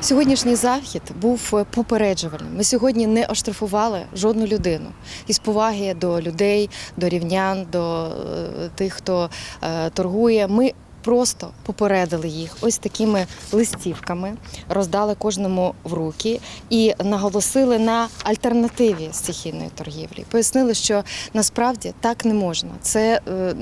Сьогоднішній захід був е, попереджувальним. Ми сьогодні не оштрафували жодну людину із поваги до людей, до рівнян, до е, тих, хто е, торгує. Ми просто попередили їх ось такими листівками, роздали кожному в руки і наголосили на альтернативі стихійної торгівлі. Пояснили, що насправді так не можна. Це е,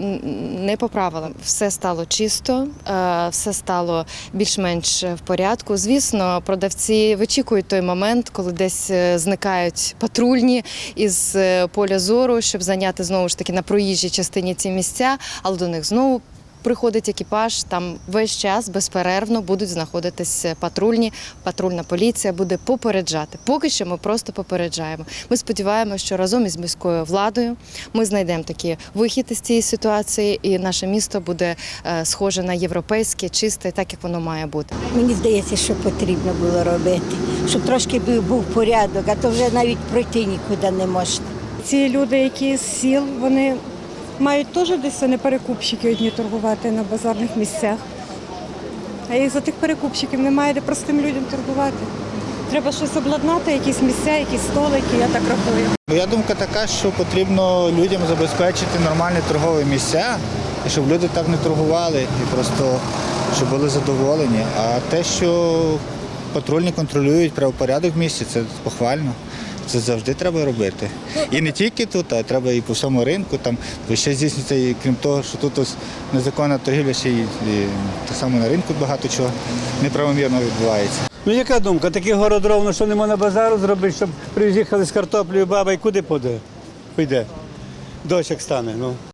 не по правилам. Все стало чисто, е, все стало більш-менш в порядку. Звісно, продавці вичікують той момент, коли десь е, зникають патрульні із поля зору, щоб зайняти знову ж таки на проїжджій частині ці місця, але до них знову. Приходить екіпаж, там весь час безперервно будуть знаходитись патрульні. Патрульна поліція буде попереджати. Поки що ми просто попереджаємо. Ми сподіваємося, що разом із міською владою ми знайдемо такий вихід із цієї ситуації, і наше місто буде е, схоже на європейське, чисте, так як воно має бути. Мені здається, що потрібно було робити, щоб трошки був порядок, а то вже навіть пройти нікуди не можна. Ці люди, які з сіл, вони мають теж десь не перекупщики одні торгувати на базарних місцях. А із за тих перекупщиків немає де простим людям торгувати. Треба щось обладнати, якісь місця, якісь столики, я так рахую. Моя думка така, що потрібно людям забезпечити нормальні торгові місця, і щоб люди так не торгували і просто щоб були задоволені. А те, що патрульні контролюють правопорядок в місті, це похвально. Це завжди треба робити. І не тільки тут, а треба і по всьому ринку. Там ще здійснюється, і крім того, що тут ось незаконна торгівля, ще й, і так на ринку багато чого неправомірно відбувається. Ну яка думка? Такий город ровно, що нема на базару зробити, щоб приїхали з картоплею баба і куди поде? Пойде. Дощ як стане. Ну.